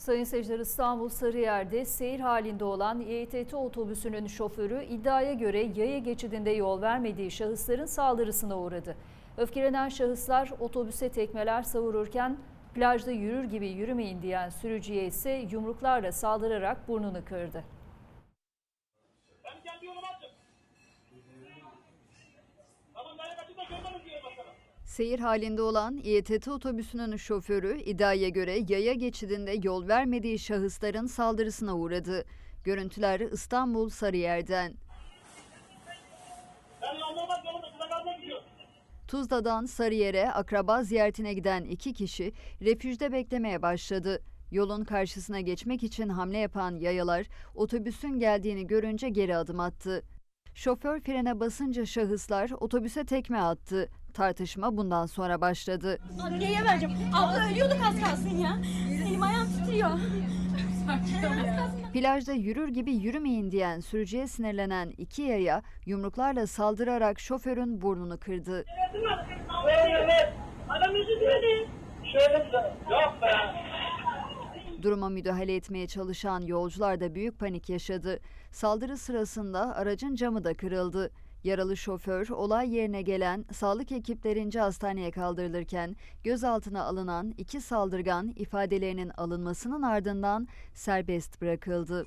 Sayın seyirciler İstanbul Sarıyer'de seyir halinde olan İETT otobüsünün şoförü iddiaya göre yaya geçidinde yol vermediği şahısların saldırısına uğradı. Öfkelenen şahıslar otobüse tekmeler savururken plajda yürür gibi yürümeyin diyen sürücüye ise yumruklarla saldırarak burnunu kırdı. Seyir halinde olan İETT otobüsünün şoförü iddiaya göre yaya geçidinde yol vermediği şahısların saldırısına uğradı. Görüntüler İstanbul Sarıyer'den. Tuzla'dan Sarıyer'e akraba ziyaretine giden iki kişi refüjde beklemeye başladı. Yolun karşısına geçmek için hamle yapan yayalar otobüsün geldiğini görünce geri adım attı. Şoför frene basınca şahıslar otobüse tekme attı. Tartışma bundan sonra başladı. Adliyeye vereceğim. Abla ölüyorduk az kalsın ya. Elim ayağım titriyor. Plajda yürür gibi yürümeyin diyen sürücüye sinirlenen iki yaya yumruklarla saldırarak şoförün burnunu kırdı. Duruma müdahale etmeye çalışan yolcular da büyük panik yaşadı. Saldırı sırasında aracın camı da kırıldı. Yaralı şoför olay yerine gelen sağlık ekiplerince hastaneye kaldırılırken gözaltına alınan iki saldırgan ifadelerinin alınmasının ardından serbest bırakıldı.